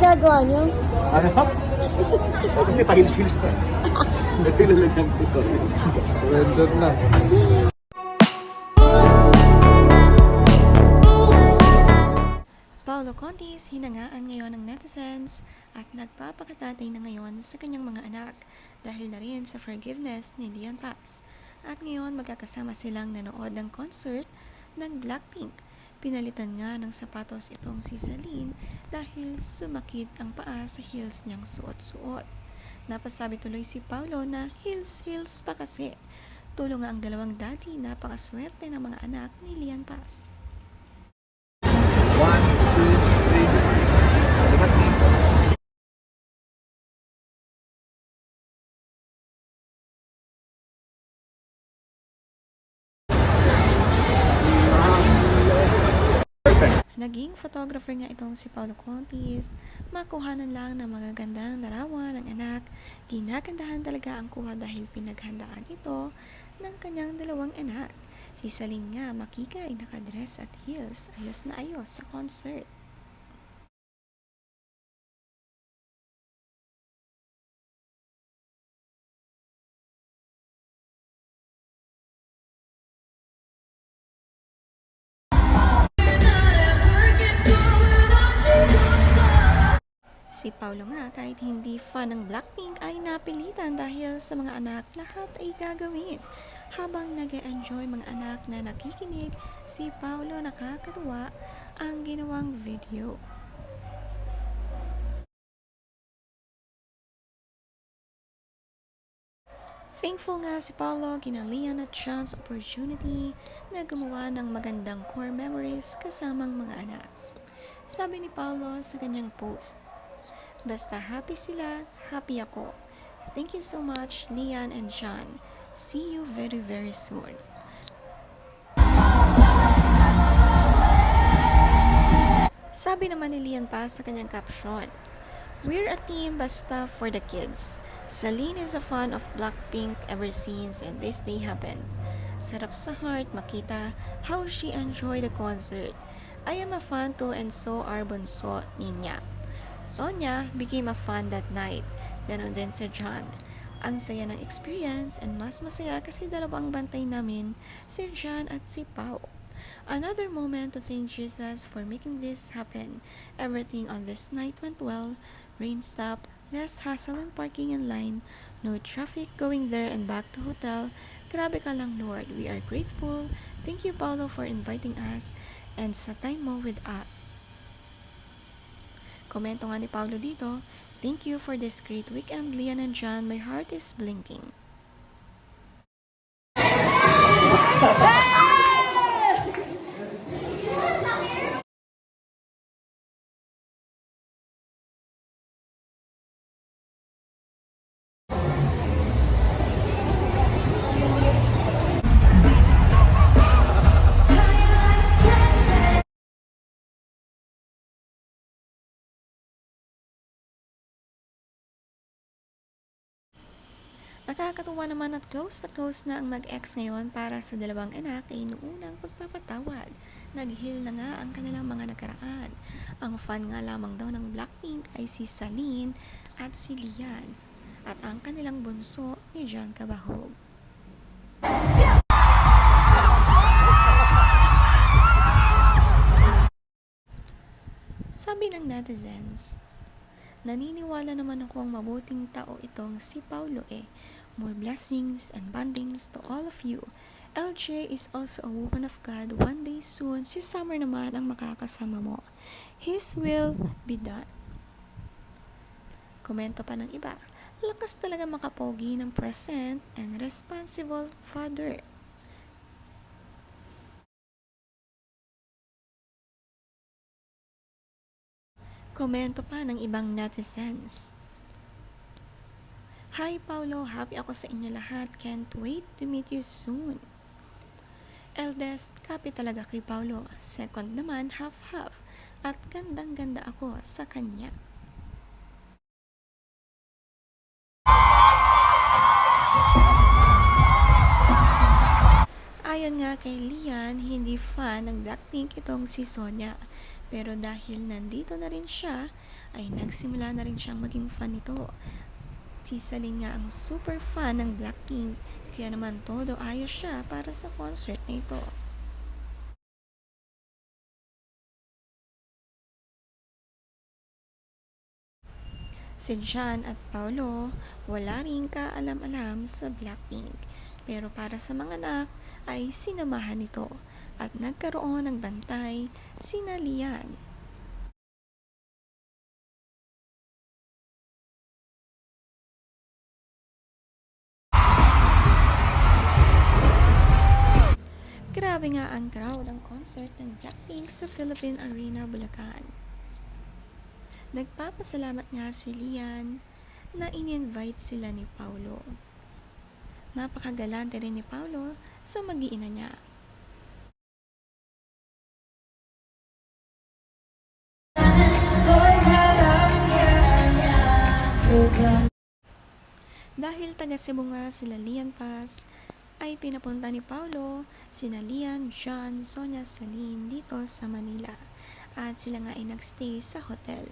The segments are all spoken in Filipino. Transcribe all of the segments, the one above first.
ginagawa niyo? Ano? Kasi pahils-hils pa. Nagpilalagyan ko ito. Render na. Paolo Contis hinangaan ngayon ng netizens at nagpapakatatay na ngayon sa kanyang mga anak dahil na rin sa forgiveness ni Lian Paz. At ngayon magkakasama silang nanood ng concert ng Blackpink. Pinalitan nga ng sapatos itong si Celine dahil sumakit ang paa sa heels niyang suot-suot. Napasabi tuloy si Paolo na heels heels pa kasi. Tulong ang dalawang daddy napakaswerte ng mga anak ni Lian Paz. Naging photographer niya itong si Paulo Contis. Makuhanan lang ng magagandang larawan ng anak. Ginagandahan talaga ang kuha dahil pinaghandaan ito ng kanyang dalawang anak. Si Saling nga makika ay nakadress at heels. Ayos na ayos sa concert. Si Paulo nga kahit hindi fan ng Blackpink ay napilitan dahil sa mga anak lahat ay gagawin. Habang nag enjoy mga anak na nakikinig, si Paulo nakakatuwa ang ginawang video. Thankful nga si Paulo ginalian at chance opportunity na gumawa ng magandang core memories kasamang mga anak. Sabi ni Paulo sa kanyang post, Basta happy sila, happy ako. Thank you so much, Lian and John. See you very very soon. Sabi naman ni Lian pa sa kanyang caption, We're a team basta for the kids. Celine is a fan of Blackpink ever since and this day happened. Sarap sa heart makita how she enjoyed the concert. I am a fan too and so are bunso niya. Sonia became a fan that night. Ganon din si John. Ang saya ng experience and mas masaya kasi dalawang bantay namin, si John at si Pau. Another moment to thank Jesus for making this happen. Everything on this night went well. Rain stopped, less hassle in parking in line, no traffic going there and back to hotel. Grabe ka lang Lord, we are grateful. Thank you Paulo for inviting us and sa time mo with us. Komento nga ni Paulo dito, Thank you for this great weekend, Lian and John. My heart is blinking. Nakakatuwa naman at close na close na ang mag-ex ngayon para sa dalawang anak ay noonang pagpapatawad. Nag-heal na nga ang kanilang mga nakaraan. Ang fan nga lamang daw ng Blackpink ay si Celine at si Lian at ang kanilang bunso ni John Cabahog. Sabi ng netizens, Naniniwala naman akong mabuting tao itong si Paulo eh. More blessings and bondings to all of you. LJ is also a woman of God. One day soon, si Summer naman ang makakasama mo. His will be done. Komento pa ng iba. Lakas talaga makapogi ng present and responsible father. Komento pa ng ibang netizens. Hi Paulo, happy ako sa inyo lahat. Can't wait to meet you soon. Eldest, copy talaga kay Paulo. Second naman, half-half. At gandang-ganda ako sa kanya. Ayon nga kay Lian, hindi fan ng Blackpink itong si Sonia. Pero dahil nandito na rin siya, ay nagsimula na rin siyang maging fan nito. Si Celine nga ang super fan ng Blackpink, kaya naman todo ayos siya para sa concert na ito. Si John at Paolo, wala ring kaalam-alam sa Blackpink. Pero para sa mga anak, ay sinamahan nito at nagkaroon ng bantay sina Lian. Grabe nga ang crowd ang concert ng Blackpink sa Philippine Arena, Bulacan. Nagpapasalamat nga si Lian na in-invite sila ni Paulo. Napakagalante rin ni Paulo sa mag-iina niya. Dahil taga Cebu nga sila Lian Paz, ay pinapunta ni Paulo sina Lian, John, Sonia, Celine dito sa Manila at sila nga ay nagstay sa hotel.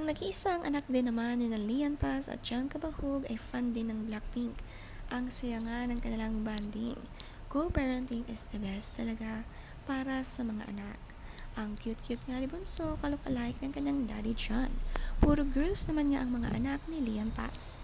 Ang nag-iisang anak din naman ni Lian Paz at John Kabahug ay fan din ng Blackpink. Ang saya nga ng kanilang banding. Co-parenting is the best talaga para sa mga anak. Ang cute-cute nga ni Bunso, kalok-alike ng kanyang daddy John. Puro girls naman nga ang mga anak ni Lian Paz.